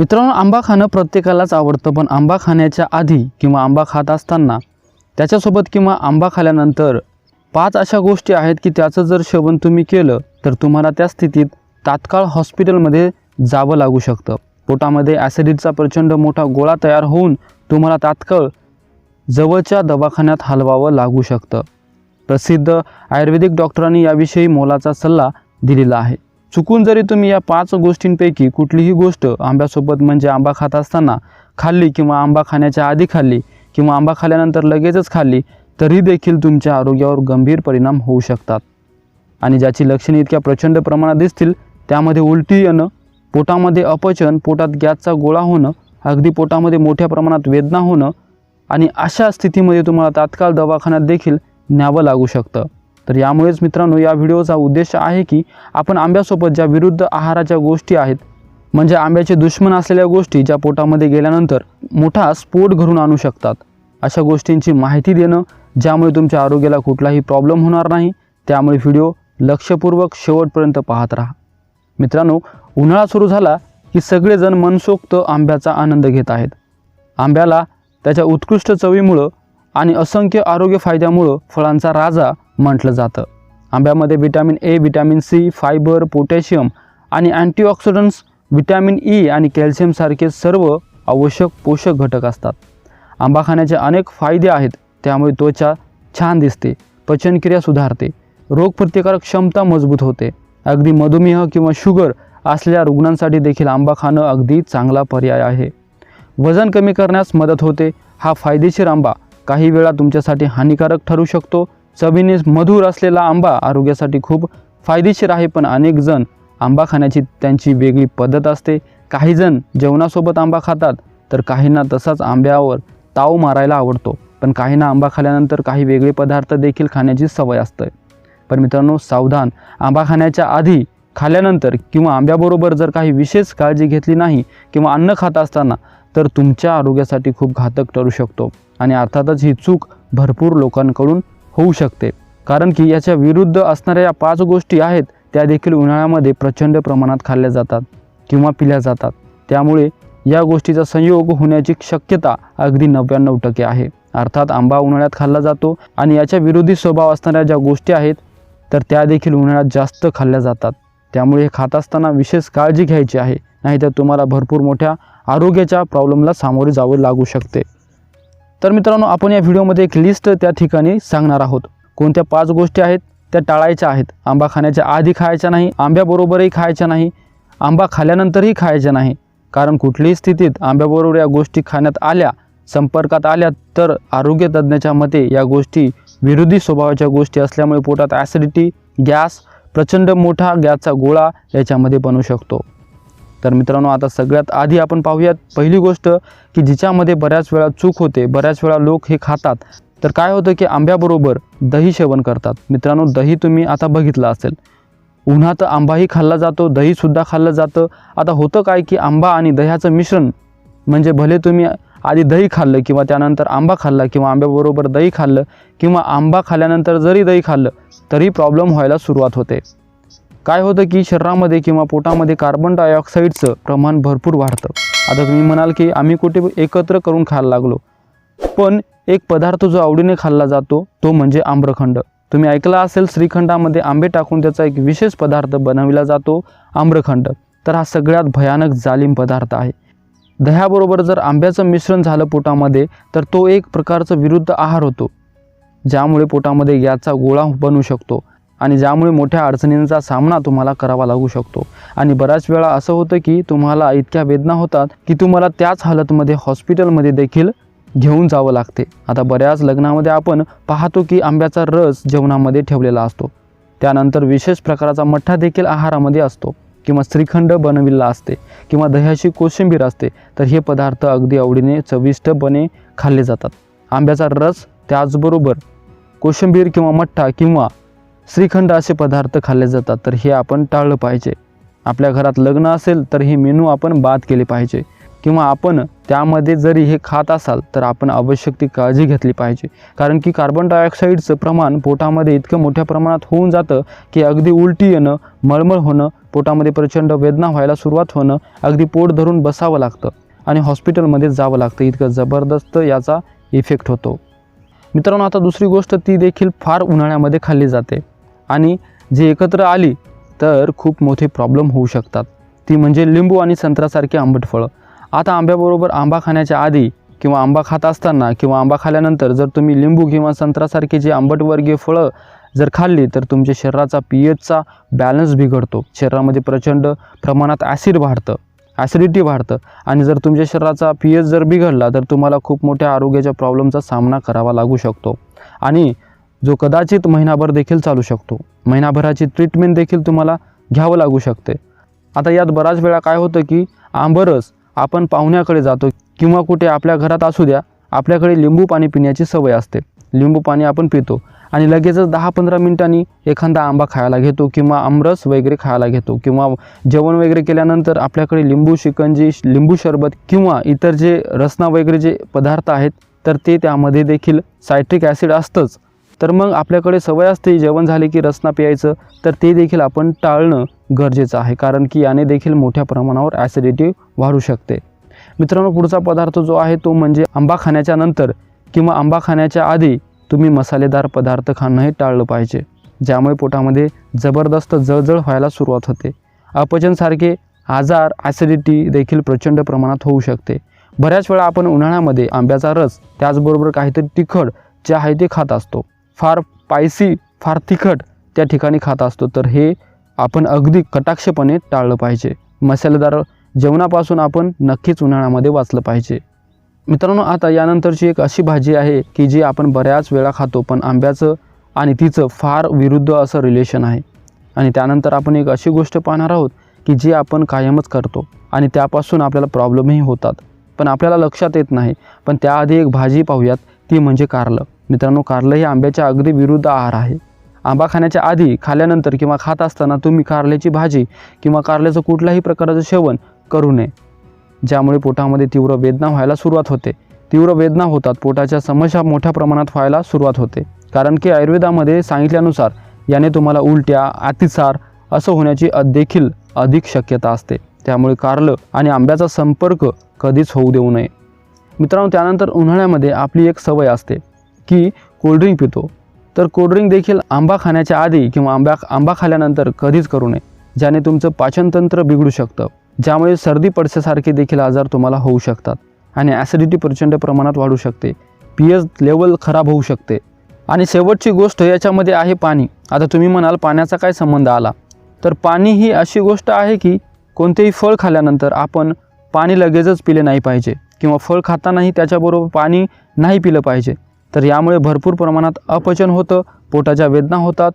मित्रांनो आंबा खाणं प्रत्येकालाच आवडतं पण आंबा खाण्याच्या आधी किंवा आंबा खात असताना त्याच्यासोबत किंवा आंबा खाल्यानंतर पाच अशा गोष्टी आहेत की त्याचं जर सेवन तुम्ही केलं तर तुम्हाला त्या स्थितीत तात्काळ हॉस्पिटलमध्ये जावं लागू शकतं. पोटामध्ये ॲसिडिटीचा प्रचंड मोठा गोळा तयार होऊन तुम्हाला तात्काळ जवळच्या दवाखान्यात हलवावं लागू शकतं. प्रसिद्ध आयुर्वेदिक डॉक्टरांनी याविषयी मोलाचा सल्ला दिलेला आहे. चुकून जरी तुम्ही या पाच गोष्टींपैकी कुठलीही गोष्ट आंब्यासोबत म्हणजे आंबा खात असताना खाल्ली किंवा आंबा खाण्याच्या आधी खाल्ली किंवा आंबा खाल्ल्यानंतर लगेचच खाल्ली तरी देखील तुमच्या आरोग्यावर गंभीर परिणाम होऊ शकतात. आणि ज्याची लक्षणे इतक्या प्रचंड प्रमाणात दिसतील त्यामध्ये उलटी येणं पोटामध्ये अपचन पोटात गॅसचा गोळा होणं अगदी पोटामध्ये मोठ्या प्रमाणात वेदना होणं आणि अशा स्थितीमध्ये तुम्हाला तात्काळ दवाखान्यात देखील न्यावं लागू शकतं. तर यामुळेच मित्रांनो या व्हिडिओचा उद्देश आहे की आपण आंब्यासोबत ज्या विरुद्ध आहाराच्या गोष्टी आहेत म्हणजे आंब्याचे दुश्मन असलेल्या गोष्टी ज्या पोटामध्ये गेल्यानंतर मोठा स्फोट घडून आणू शकतात. अशा गोष्टींची माहिती देणं ज्यामुळे तुमच्या आरोग्याला कुठलाही प्रॉब्लेम होणार नाही त्यामुळे व्हिडिओ लक्षपूर्वक शेवटपर्यंत पाहत राहा. मित्रांनो उन्हाळा सुरू झाला की सगळेजण मनसोक्त आंब्याचा आनंद घेत आहेत. आंब्याला त्याच्या उत्कृष्ट चवीमुळं आणि असंख्य आरोग्य फायद्यामुळं फळांचा राजा म्हटलं जातं. आंब्यामध्ये vitamin A vitamin C fibre potassium आणि अँटीऑक्सिडंट्स विटॅमिन ई आणि कॅल्शियमसारखे सर्व आवश्यक पोषक घटक असतात. आंबा खाण्याचे अनेक फायदे आहेत त्यामुळे त्वचा छान दिसते पचनक्रिया सुधारते रोगप्रतिकारक क्षमता मजबूत होते. अगदी मधुमेह किंवा शुगर असलेल्या रुग्णांसाठी देखील आंबा खाणं अगदी चांगला पर्याय आहे. वजन कमी करण्यास मदत होते. हा फायदेशीर आंबा काही वेळा तुमच्यासाठी हानिकारक ठरू शकतो चवीने मधुर असलेला आंबा आरोग्यासाठी खूप फायदेशीर आहे पण अनेक जण आंबा खाण्याची त्यांची वेगळी पद्धत असते. काही जण जेवणासोबत आंबा खातात तर काहींना तसाच आंब्यावर ताव मारायला आवडतो. पण काहींना आंबा खाल्यानंतर काही वेगळे पदार्थ देखील खाण्याची सवय असते. पण मित्रांनो सावधान आंबा खाण्याच्या आधी खाल्यानंतर किंवा आंब्याबरोबर जर काही विशेष काळजी घेतली नाही किंवा अन्न खात असताना तर तुमच्या आरोग्यासाठी खूप घातक ठरू शकतो. आणि अर्थातच ही चूक भरपूर लोकांकडून होऊ शकते. कारण की याच्या विरुद्ध असणाऱ्या या पाच गोष्टी आहेत त्या देखील उन्हाळ्यामध्ये प्रचंड प्रमाणात खाल्ल्या जातात किंवा पिल्या जातात. त्यामुळे या गोष्टीचा संयोग होण्याची शक्यता अगदी नव्याण्णव टक्के आहे. अर्थात आंबा उन्हाळ्यात खाल्ला जातो आणि याच्या विरोधी स्वभाव असणाऱ्या ज्या गोष्टी आहेत तर त्या देखील उन्हाळ्यात जास्त खाल्ल्या जातात. त्यामुळे हे खात असताना विशेष काळजी घ्यायची आहे नाहीतर तुम्हाला भरपूर मोठ्या आरोग्याच्या प्रॉब्लेमला सामोरे जावे लागू शकते. तर मित्रांनो आपण या व्हिडिओमध्ये एक लिस्ट त्या ठिकाणी सांगणार आहोत. कोणत्या पाच गोष्टी आहेत त्या टाळायच्या आहेत. आंबा खाण्याच्या आधी खायच्या नाही आंब्याबरोबरही खायच्या नाही आंबा खाल्यानंतरही खायच्या नाही. कारण कुठल्याही स्थितीत आंब्याबरोबर या गोष्टी खाण्यात आल्या संपर्कात आल्या तर आरोग्य तज्ज्ञाच्या मते या गोष्टी विरोधी स्वभावाच्या गोष्टी असल्यामुळे पोटात ॲसिडिटी गॅस प्रचंड मोठा गॅसचा गोळा याच्यामध्ये बनू शकतो. तर मित्रांनो आता सगळ्यात आधी आपण पाहूयात पहिली गोष्ट की जिच्यामध्ये बऱ्याच वेळा चूक होते बऱ्याच वेळा लोक हे खातात. तर काय होतं की आंब्याबरोबर दही सेवन करतात. मित्रांनो दही तुम्ही आता बघितलं असेल. उन्हात आंबाही खाल्ला जातो दहीसुद्धा खाल्लं जातं. आता होतं काय की आंबा आणि दह्याचं मिश्रण म्हणजे भले तुम्ही आधी दही खाल्लं किंवा त्यानंतर आंबा खाल्ला किंवा आंब्याबरोबर दही खाल्लं किंवा आंबा खाल्ल्यानंतर जरी दही खाल्लं तरी प्रॉब्लेम व्हायला सुरुवात होते. काय होतं की शरीरामध्ये किंवा पोटामध्ये कार्बन डायऑक्साईडचं प्रमाण भरपूर वाढतं. आता तुम्ही म्हणाल की आम्ही कुठे एकत्र करून खायला लागलो. पण एक पदार्थ जो आवडीने खाल्ला जातो तो म्हणजे आम्रखंड. तुम्ही ऐकला असेल श्रीखंडामध्ये आंबे टाकून त्याचा एक विशेष पदार्थ बनविला जातो आम्रखंड. तर हा सगळ्यात भयानक जालिम पदार्थ आहे. दह्याबरोबर जर आंब्याचं मिश्रण झालं पोटामध्ये तर तो एक प्रकारचा विरुद्ध आहार होतो ज्यामुळे पोटामध्ये याचा गोळा बनू शकतो. आणि ज्यामुळे मोठ्या अडचणींचा सामना तुम्हाला करावा लागू शकतो. आणि बऱ्याच वेळा असं होतं की तुम्हाला इतक्या वेदना होतात की तुम्हाला त्याच हालतमध्ये हॉस्पिटलमध्ये देखील घेऊन जावं लागते. आता बऱ्याच लग्नामध्ये आपण पाहतो की आंब्याचा रस जेवणामध्ये ठेवलेला असतो. त्यानंतर विशेष प्रकाराचा मठ्ठा देखील आहारामध्ये असतो किंवा श्रीखंड बनविलेला असते किंवा दह्याची कोशिंबीर असते तर हे पदार्थ अगदी आवडीने चविष्टपणे खाल्ले जातात. आंब्याचा रस त्याचबरोबर कोशिंबीर किंवा मठ्ठा किंवा श्रीखंड असे पदार्थ खाल्ले जातात तर हे आपण टाळलं पाहिजे. आपल्या घरात लग्न असेल तर हे मेनू आपण बाद केले पाहिजे. किंवा आपण त्यामध्ये जरी हे खात असाल तर आपण आवश्यक ती काळजी घेतली पाहिजे. कारण की कार्बन डायऑक्साईडचं प्रमाण पोटामध्ये इतकं मोठ्या प्रमाणात होऊन जातं की अगदी उलटी येणं मळमळ होणं पोटामध्ये प्रचंड वेदना व्हायला सुरुवात होणं अगदी पोट धरून बसावं लागतं आणि हॉस्पिटलमध्ये जावं लागतं. इतकं जबरदस्त याचा इफेक्ट होतो. मित्रांनो आता दुसरी गोष्ट ती देखील फार उन्हाळ्यामध्ये खाल्ली जाते. आणि जे एकत्र आली तर खूप मोठे प्रॉब्लेम होऊ शकतात. ती म्हणजे लिंबू आणि संत्रासारखी आंबट फळं. आता आंब्याबरोबर आंबा खाण्याच्या आधी किंवा आंबा खात असताना किंवा आंबा खाल्यानंतर जर तुम्ही लिंबू किंवा संत्र्यासारखी जी आंबटवर्गीय फळं जर खाल्ली तर तुमच्या शरीराचा पी एचचा बॅलन्स बिघडतो. शरीरामध्ये प्रचंड प्रमाणात ॲसिड वाढतं ॲसिडिटी वाढतं. आणि जर तुमच्या शरीराचा पी एच जर बिघडला तर तुम्हाला खूप मोठ्या आरोग्याच्या प्रॉब्लेमचा सामना करावा लागू शकतो. आणि जो कदाचित महिनाभर देखील चालू शकतो. महिनाभराची ट्रीटमेंट देखील तुम्हाला घ्यावं लागू शकते. आता यात बऱ्याच वेळा काय होतं की आंबरस आपण पाहुण्याकडे जातो किंवा कुठे आपल्या घरात असू द्या आपल्याकडे लिंबू पाणी पिण्याची सवय असते. लिंबू पाणी आपण पितो आणि लगेचच दहा पंधरा मिनिटांनी एखादा आंबा खायला घेतो किंवा आमरस वगैरे खायला घेतो किंवा जेवण वगैरे केल्यानंतर आपल्याकडे लिंबू शिकंजी लिंबू सरबत किंवा इतर जे रसना वगैरे जे पदार्थ आहेत तर ते त्यामध्ये देखील सायट्रिक ॲसिड असतंच. तर मग आपल्याकडे सवय असते जेवण झाले की रसना प्यायचं तर ते देखील आपण टाळणं गरजेचं आहे कारण की याने देखील मोठ्या प्रमाणावर ॲसिडिटी वाढू शकते. मित्रांनो पुढचा पदार्थ जो आहे तो म्हणजे आंबा खाण्याच्या नंतर किंवा आंबा खाण्याच्या आधी तुम्ही मसालेदार पदार्थ खाणं हे टाळलं पाहिजे ज्यामुळे पोटामध्ये जबरदस्त जळजळ व्हायला सुरुवात होते. अपचनसारखे आजार ॲसिडिटी देखील प्रचंड प्रमाणात होऊ शकते. बऱ्याच वेळा आपण उन्हाळ्यामध्ये आंब्याचा रस त्याचबरोबर काहीतरी तिखट जे आहे ते खात असतो. फार पायसी फार तिखट त्या ठिकाणी खात असतो. तर हे आपण अगदी कटाक्षपणे टाळलं पाहिजे. मसालेदार जेवणापासून आपण नक्कीच उन्हाळ्यामध्ये वाचलं पाहिजे. मित्रांनो आता यानंतरची एक अशी भाजी आहे की जी आपण बऱ्याच वेळा खातो पण आंब्याचं आणि तिचं फार विरुद्ध असं रिलेशन आहे. आणि त्यानंतर आपण एक अशी गोष्ट पाहणार आहोत की जी आपण कायमच करतो आणि त्यापासून आपल्याला प्रॉब्लेमही होतात. पण आपल्याला लक्षात येत नाही. पण त्याआधी एक भाजी पाहूयात ती म्हणजे कारलं. मित्रांनो कारलं हे आंब्याच्या अगदी विरुद्ध आहार आहे. आंबा खाण्याच्या आधी खाल्यानंतर किंवा खात असताना तुम्ही कारल्याची भाजी किंवा कारल्याचं कुठल्याही प्रकारचं सेवन करू नये. ज्यामुळे पोटामध्ये तीव्र वेदना व्हायला सुरुवात होते. तीव्र वेदना होतात पोटाच्या समस्या मोठ्या प्रमाणात व्हायला सुरुवात होते. कारण की आयुर्वेदामध्ये सांगितल्यानुसार याने तुम्हाला उलट्या अतिसार असं होण्याची देखील अधिक शक्यता असते. त्यामुळे कारलं आणि आंब्याचा संपर्क कधीच होऊ देऊ नये. मित्रांनो त्यानंतर उन्हाळ्यामध्ये आपली एक सवय असते. की कोल्ड्रिंक पितो. तर कोल्ड्रिंक देखील आंबा खाण्याच्या आधी किंवा आंब्या आंबा खाल्यानंतर कधीच करू नये ज्याने तुमचं पाचनतंत्र बिघडू शकतं. ज्यामुळे सर्दी पडसेसारखे देखील आजार तुम्हाला होऊ शकतात आणि ॲसिडिटी प्रचंड प्रमाणात वाढू शकते. पी एच लेवल खराब होऊ शकते. आणि शेवटची गोष्ट याच्यामध्ये आहे पाणी. आता तुम्ही म्हणाल पाण्याचा काय संबंध आला? तर पाणी ही अशी गोष्ट आहे की कोणतेही फळ खाल्यानंतर आपण पाणी लगेचच पिले नाही पाहिजे किंवा फळ खातानाही त्याच्याबरोबर पाणी नाही पिलं पाहिजे. तर यामुळे भरपूर प्रमाणात अपचन होतं पोटाच्या वेदना होतात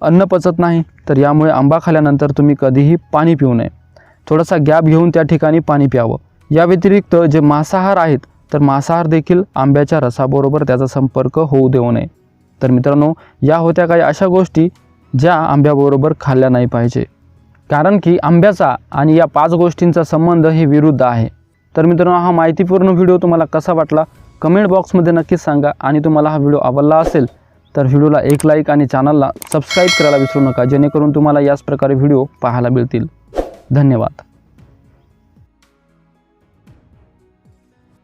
अन्न पचत नाही. तर यामुळे आंबा खाल्ल्यानंतर तुम्ही कधीही पाणी पिऊ नये. थोडासा गॅप घेऊन त्या ठिकाणी पाणी प्यावं. या व्यतिरिक्त जे मांसाहार आहेत तर मांसाहार देखील आंब्याच्या रसाबरोबर त्याचा संपर्क होऊ देऊ नये. तर मित्रांनो या होत्या काही अशा गोष्टी ज्या आंब्याबरोबर खाल्ल्या नाही पाहिजे. कारण की आंब्याचा आणि या पाच गोष्टींचा संबंध हे विरुद्ध आहे. तर मित्रांनो हा माहितीपूर्ण व्हिडिओ तुम्हाला कसा वाटला? कमेंट बॉक्समध्ये नक्कीच सांगा आणि तुम्हाला हा व्हिडिओ आवडला असेल तर व्हिडिओला एक लाईक आणि चॅनलला सबस्क्राईब करायला विसरू नका जेणेकरून तुम्हाला याच प्रकारे व्हिडिओ पाहायला मिळतील. धन्यवाद.